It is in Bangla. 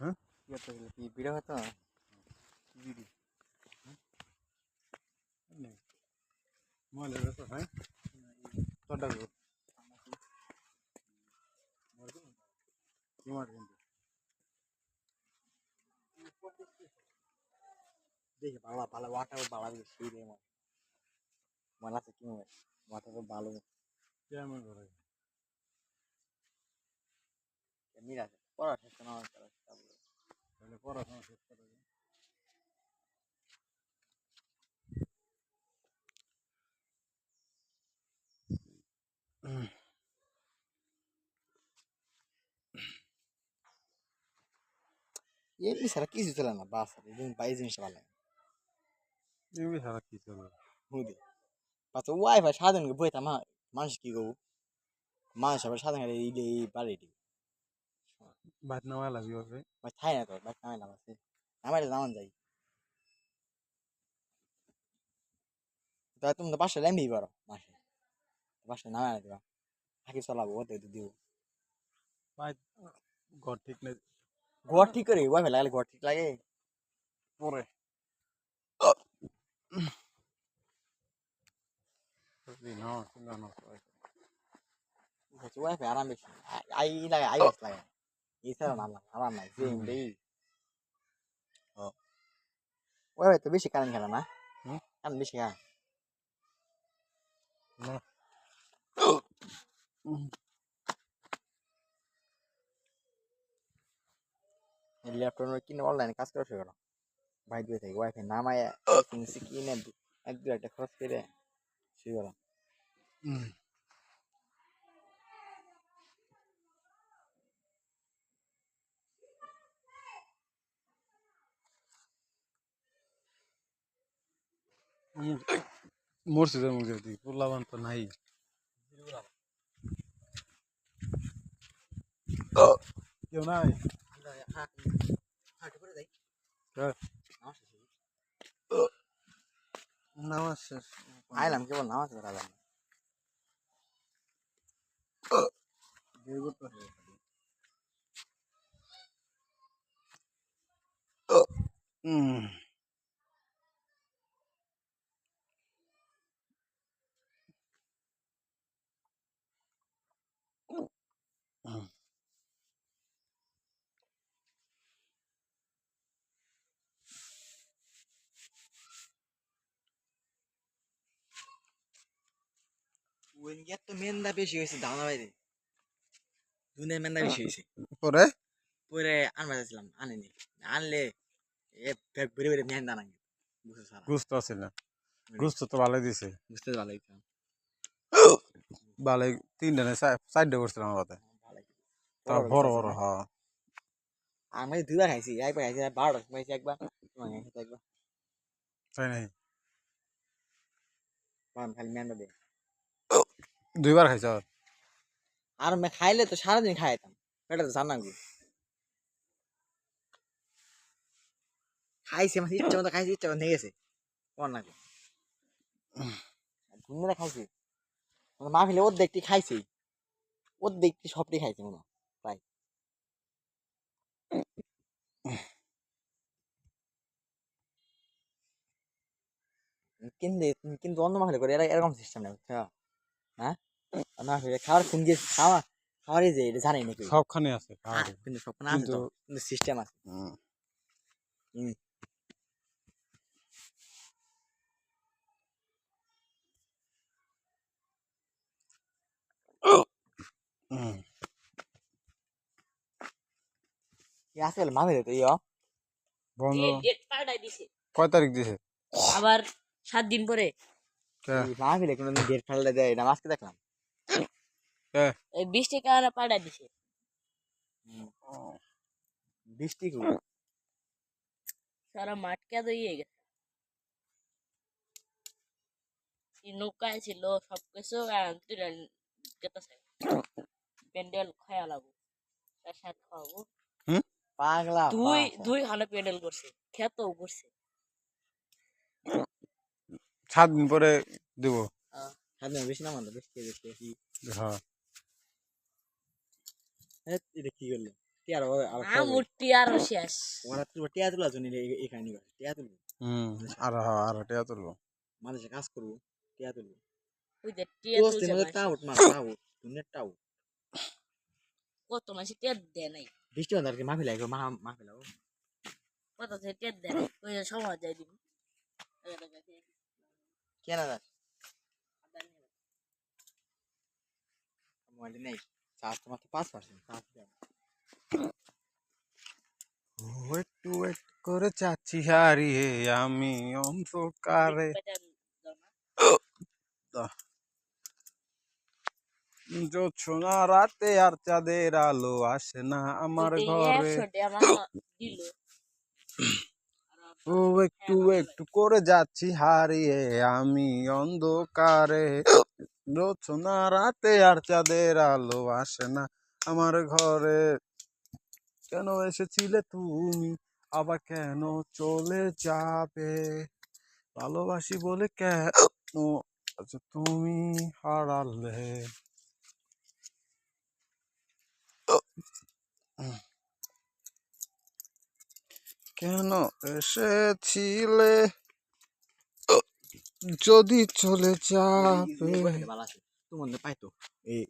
হ্যাঁ? কি বিড়া হতো? হ্যাঁ। তোরটা গো দেখে ওয়াটার দিয়ে সেই রে আমার ভালো কেমন করে এমনি আছে পড়া শেষ না হয় তারা তারপরে তাহলে পড়াশোনা শেষ করে দে। এমনি সারা কিছু ছিল না বাস বাইশ জিনিসটা ভালো লাগে এমনি সারা হুদি পাচ্ছে ওয়াইফাই সাধারণ বই থামা মানুষ কি করব? মানুষ আবার সাধারণ বাদ নেওয়া লাগবে ওকে ভাই থাই না তো ভাই নামাই লাভ আছে নামাইলে নামান যাই তা তুমি তো পাঁচশো ল্যাম্বি পারো মাসে পাঁচশো নামাই না দিবা হাকি চলাবো ওতে দিব বাদ ঘর ঠিক নেই ঘর ঠিক করে ওয়াইফাই লাগালে ঘর ঠিক লাগে পরে না ওয়াইফাই আরাম বেশি আই লাগে আই লাগে এছাড়া লাগে আরাম নাই যে দেই ওয়াইফাই তো বেশি কারেন্ট খেলে না? কারেন্ট বেশি হ্যাঁ না ল্যাপটপ কিনে অনলাইনে কাজ করা শুরু করো ভাই দিয়ে থাকি ওয়াইফাই নামায় কিনছি কিনে এক দু একটা খরচ করে শুরু করো মসজিদের মুখে দিই পোলাবান তো নাই কেউ নাই হ্যাঁ। নামাজ শেষ আইলাম কেবল নামাজ পড়া যাবে বের করতে হবে হুম নিয়ে তো মেন্দা বেশি হয়েছে দানা বাইরে দুনিয়ার মেন্দা বেশি হয়েছে পরে পরে আনবা যাচ্ছিলাম আনিনি। আনলে এ ভরে ভরে মেন্দা নাকি গুস্ত আছে না। গুস্ত তো ভালো দিছে। বুঝতে ভালো লাগছে ভালো তিনটা না চারটে করছিলাম আমার কথা ভালো তা বড় বড় হ্যাঁ। আমি দুবার খাইছি একবার খাইছি সময় খাইছি একবার একবার তাই নাই খালি মেন্দা দিয়ে দুইবার খাইছ আর আমি খাইলে তো সারাদিন খাইতাম। পেটে তো জানা গো। খাইছি আমার ইচ্ছা মতো খাইছি ইচ্ছা মতো নিয়ে গেছে। কোন না ঘুমিয়ে খাইছি। আমার মা ফেলে ওর দেখতে খাইছি। ওর দেখতে সবটি খাইছি মনে হয়, প্রায়। কিন্তু কিন্তু অন্য মাখলে করে এরকম সিস্টেম নেই বুঝছ? হ্যাঁ না খাওয়ার কোন দিয়ে খাওয়া খাওয়ারই যে এটা জানি নাকি। সবখানে আছে। কিন্তু তো কিন্তু- সিস্টেম হুম। মামি তো ইয়? বন্ধ কয় তারিখ দিছে? আবার সাত দিন পরে। ফেলে কোনো ডেট ফেললে দেয় না আজকে দেখলাম। এই বিশ টাকা আর পাল্টাই দিছে। বৃষ্টি খুব সারা দইয়ে গেছে। নৌকায় ছিল সব কিছু প্যান্ডেল খায়া লাগবো তার সাথে খাওয়াবো। পাগলা দুই। দুই খানা প্যান্ডেল করছে খেতেও করছে। সাত দিন পরে দিব। সাত দিন বেশি না মানে বেশি বেশি বেশি হ্যাঁ এটা কি করল? টিয়ার আবার আমার আরও শেষ ওরা তুলবো টিয়া তোলার জন্য এখানে টিয়া তুলবো। হুম আর হ্যাঁ আর টিয়া তুলবো। মানুষে কাজ করব টিয়া তুলবো। ওই যে টিয়া তুলছে টাউট মার টাউট দুনিয়ার টাউট কত মাসে টিয়া দেয় নাই। বৃষ্টি বান্ধার কি মাফি লাগবে মা মাফি লাগবে কত সে টিয়া দেয় ওই যাই দিব। কেন মোবাইল নেই। চার্জ তো মাত্র পাঁচ পার্সেন্ট চার্জ দেয় ও একটু একটু করে চাচ্ছি হারিয়ে আমি অন্ধকারে। জোছনা রাতে আর চাঁদের আলো আসে না আমার ঘরে। ও একটু একটু করে যাচ্ছি হারিয়ে আমি অন্ধকারে। জোছনা রাতে আর চাঁদের আলো আসে না আমার ঘরে। কেন এসেছিলে তুমি? আবার কেন চলে যাবে? ভালোবাসি বলে কেন আচ্ছা তুমি হারালে? কেন এসেছিলে? যদি চলে যাবে পাইতো এই